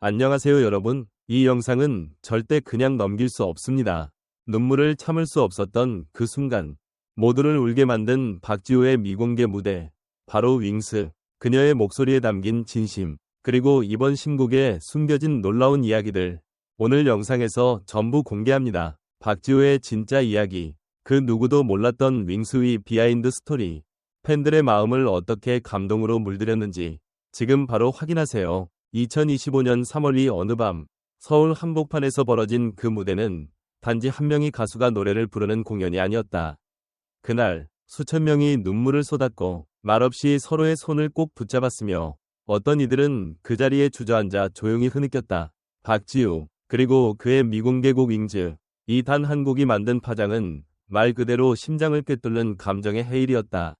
안녕하세요 여러분. 이 영상은 절대 그냥 넘길 수 없습니다. 눈물을 참을 수 없었던 그 순간 모두를 울게 만든 박지호의 미공개 무대 바로 윙스 그녀의 목소리에 담긴 진심 그리고 이번 신곡에 숨겨진 놀라운 이야기들 오늘 영상에서 전부 공개합니다. 박지호의 진짜 이야기 그 누구도 몰랐던 윙스의 비하인드 스토리 팬들의 마음을 어떻게 감동으로 물들였는지 지금 바로 확인하세요. 2025년 3월이 어느 밤 서울 한복판에서 벌어진 그 무대는 단지 한 명의 가수가 노래를 부르는 공연이 아니었다. 그날 수천 명이 눈물을 쏟았고 말없이 서로의 손을 꼭 붙잡았으며 어떤 이들은 그 자리에 주저앉아 조용히 흐느꼈다. 박지우 그리고 그의 미공개곡 윙즈 이 단 한 곡이 만든 파장은 말 그대로 심장을 꿰뚫는 감정의 해일이었다.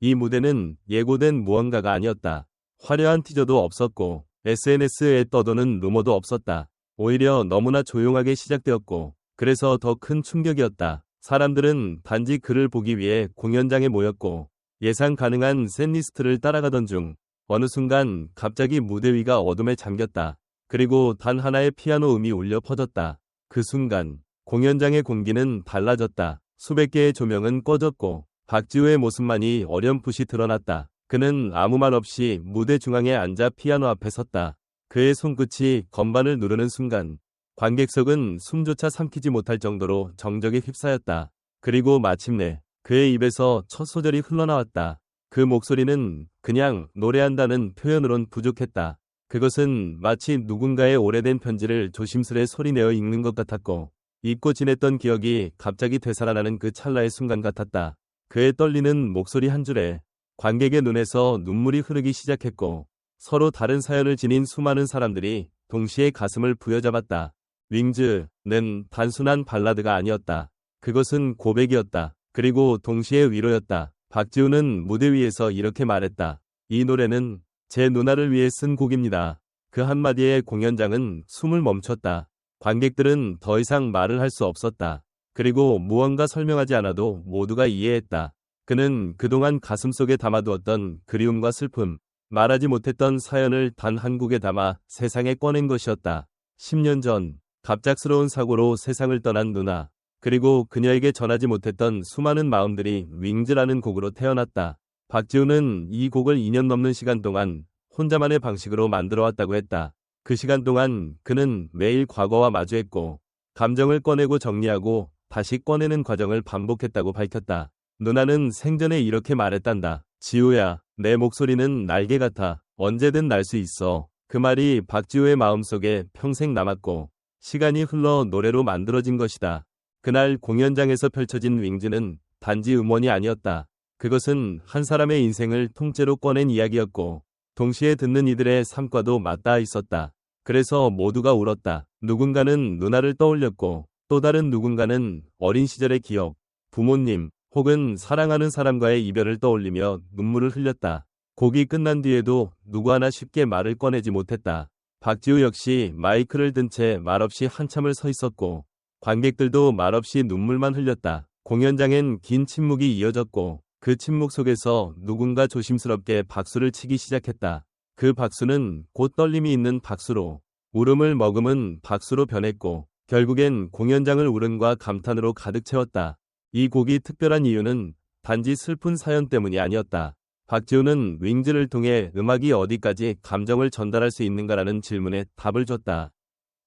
이 무대는 예고된 무언가가 아니었다. 화려한 티저도 없었고 SNS에 떠도는 루머도 없었다. 오히려 너무나 조용하게 시작되었고 그래서 더 큰 충격이었다. 사람들은 단지 그를 보기 위해 공연장에 모였고 예상 가능한 셋리스트를 따라가던 중 어느 순간 갑자기 무대 위가 어둠에 잠겼다. 그리고 단 하나의 피아노 음이 울려 퍼졌다. 그 순간 공연장의 공기는 달라졌다. 수백 개의 조명은 꺼졌고 박지우의 모습만이 어렴풋이 드러났다. 그는 아무 말 없이 무대 중앙에 앉아 피아노 앞에 섰다. 그의 손끝이 건반을 누르는 순간 관객석은 숨조차 삼키지 못할 정도로 정적에 휩싸였다. 그리고 마침내 그의 입에서 첫 소절이 흘러나왔다. 그 목소리는 그냥 노래한다는 표현으론 부족했다. 그것은 마치 누군가의 오래된 편지를 조심스레 소리내어 읽는 것 같았고 잊고 지냈던 기억이 갑자기 되살아나는 그 찰나의 순간 같았다. 그의 떨리는 목소리 한 줄에 관객의 눈에서 눈물이 흐르기 시작했고 서로 다른 사연을 지닌 수많은 사람들이 동시에 가슴을 부여잡았다. 윙즈는 단순한 발라드가 아니었다. 그것은 고백이었다. 그리고 동시에 위로였다. 박지우는 무대 위에서 이렇게 말했다. 이 노래는 제 누나를 위해 쓴 곡입니다. 그 한마디에 공연장은 숨을 멈췄다. 관객들은 더 이상 말을 할 수 없었다. 그리고 무언가 설명하지 않아도 모두가 이해했다. 그는 그동안 가슴속에 담아두었던 그리움과 슬픔, 말하지 못했던 사연을 단 한 곡에 담아 세상에 꺼낸 것이었다. 10년 전 갑작스러운 사고로 세상을 떠난 누나, 그리고 그녀에게 전하지 못했던 수많은 마음들이 윙즈라는 곡으로 태어났다. 박지우는 이 곡을 2년 넘는 시간 동안 혼자만의 방식으로 만들어 왔다고 했다. 그 시간 동안 그는 매일 과거와 마주했고 감정을 꺼내고 정리하고 다시 꺼내는 과정을 반복했다고 밝혔다. 누나는 생전에 이렇게 말했단다. 지우야, 내 목소리는 날개 같아. 언제든 날 수 있어. 그 말이 박지우의 마음속에 평생 남았고 시간이 흘러 노래로 만들어진 것이다. 그날 공연장에서 펼쳐진 윙즈는 단지 음원이 아니었다. 그것은 한 사람의 인생을 통째로 꺼낸 이야기였고 동시에 듣는 이들의 삶과도 맞닿아 있었다. 그래서 모두가 울었다. 누군가는 누나를 떠올렸고 또 다른 누군가는 어린 시절의 기억, 부모님, 혹은 사랑하는 사람과의 이별을 떠올리며 눈물을 흘렸다. 곡이 끝난 뒤에도 누구 하나 쉽게 말을 꺼내지 못했다. 박지우 역시 마이크를 든 채 말없이 한참을 서 있었고 관객들도 말없이 눈물만 흘렸다. 공연장엔 긴 침묵이 이어졌고 그 침묵 속에서 누군가 조심스럽게 박수를 치기 시작했다. 그 박수는 곧 떨림이 있는 박수로 울음을 머금은 박수로 변했고 결국엔 공연장을 울음과 감탄으로 가득 채웠다. 이 곡이 특별한 이유는 단지 슬픈 사연 때문이 아니었다. 박지우는 윙즈를 통해 음악이 어디까지 감정을 전달할 수 있는가라는 질문에 답을 줬다.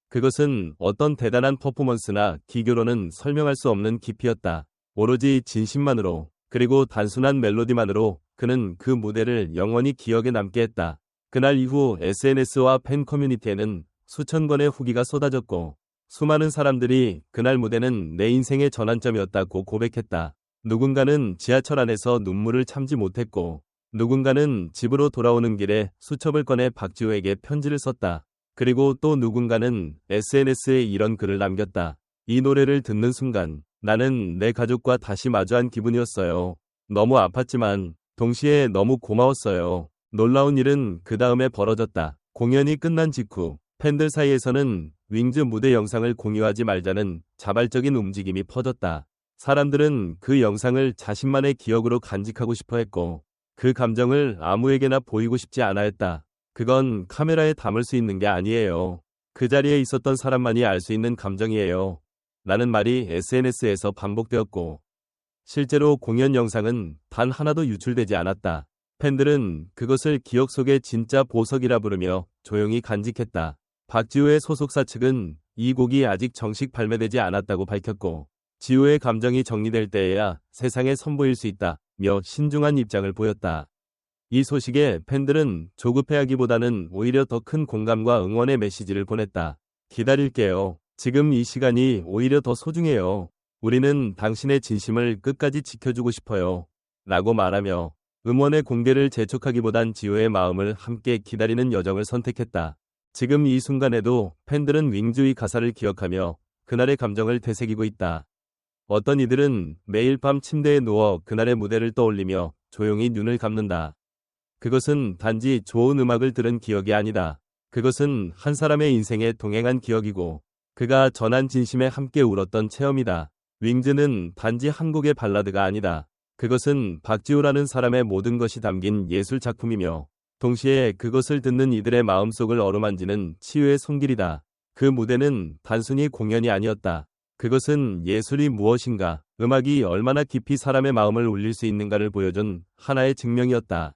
그것은 어떤 대단한 퍼포먼스나 기교로는 설명할 수 없는 깊이였다. 오로지 진심만으로 그리고 단순한 멜로디만으로 그는 그 무대를 영원히 기억에 남게 했다. 그날 이후 SNS와 팬 커뮤니티에는 수천 건의 후기가 쏟아졌고 수많은 사람들이 그날 무대는 내 인생의 전환점이었다고 고백했다. 누군가는 지하철 안에서 눈물을 참지 못했고 누군가는 집으로 돌아오는 길에 수첩을 꺼내 박지호에게 편지를 썼다. 그리고 또 누군가는 SNS에 이런 글을 남겼다. 이 노래를 듣는 순간 나는 내 가족과 다시 마주한 기분이었어요. 너무 아팠지만 동시에 너무 고마웠어요. 놀라운 일은 그 다음에 벌어졌다. 공연이 끝난 직후 팬들 사이에서는 윙즈 무대 영상을 공유하지 말자는 자발적인 움직임이 퍼졌다. 사람들은 그 영상을 자신만의 기억으로 간직하고 싶어 했고 그 감정을 아무에게나 보이고 싶지 않아 했다. 그건 카메라에 담을 수 있는 게 아니에요. 그 자리에 있었던 사람만이 알 수 있는 감정이에요. 라는 말이 SNS에서 반복되었고, 실제로 공연 영상은 단 하나도 유출되지 않았다. 팬들은 그것을 기억 속의 진짜 보석이라 부르며 조용히 간직했다. 박지호의 소속사 측은 이 곡이 아직 정식 발매되지 않았다고 밝혔고, 지호의 감정이 정리될 때에야 세상에 선보일 수 있다며 신중한 입장을 보였다. 이 소식에 팬들은 조급해하기보다는 오히려 더 큰 공감과 응원의 메시지를 보냈다. 기다릴게요. 지금 이 시간이 오히려 더 소중해요. 우리는 당신의 진심을 끝까지 지켜주고 싶어요. 라고 말하며 음원의 공개를 재촉하기보단 지호의 마음을 함께 기다리는 여정을 선택했다. 지금 이 순간에도 팬들은 윙주의 가사를 기억하며 그날의 감정을 되새기고 있다. 어떤 이들은 매일 밤 침대에 누워 그날의 무대를 떠올리며 조용히 눈을 감는다. 그것은 단지 좋은 음악을 들은 기억이 아니다. 그것은 한 사람의 인생에 동행한 기억이고 그가 전한 진심에 함께 울었던 체험이다. 윙즈는 단지 한 곡의 발라드가 아니다. 그것은 박지호라는 사람의 모든 것이 담긴 예술 작품이며 동시에 그것을 듣는 이들의 마음속을 어루만지는 치유의 손길이다. 그 무대는 단순히 공연이 아니었다. 그것은 예술이 무엇인가, 음악이 얼마나 깊이 사람의 마음을 울릴 수 있는가를 보여준 하나의 증명이었다.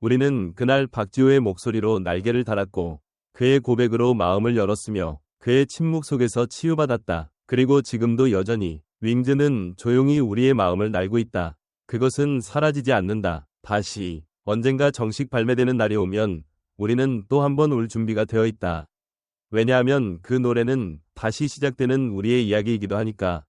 우리는 그날 박지호의 목소리로 날개를 달았고 그의 고백으로 마음을 열었으며 그의 침묵 속에서 치유받았다. 그리고 지금도 여전히 윙즈는 조용히 우리의 마음을 날고 있다. 그것은 사라지지 않는다. 다시 언젠가 정식 발매되는 날이 오면 우리는 또 한 번 울 준비가 되어 있다. 왜냐하면 그 노래는 다시 시작되는 우리의 이야기이기도 하니까.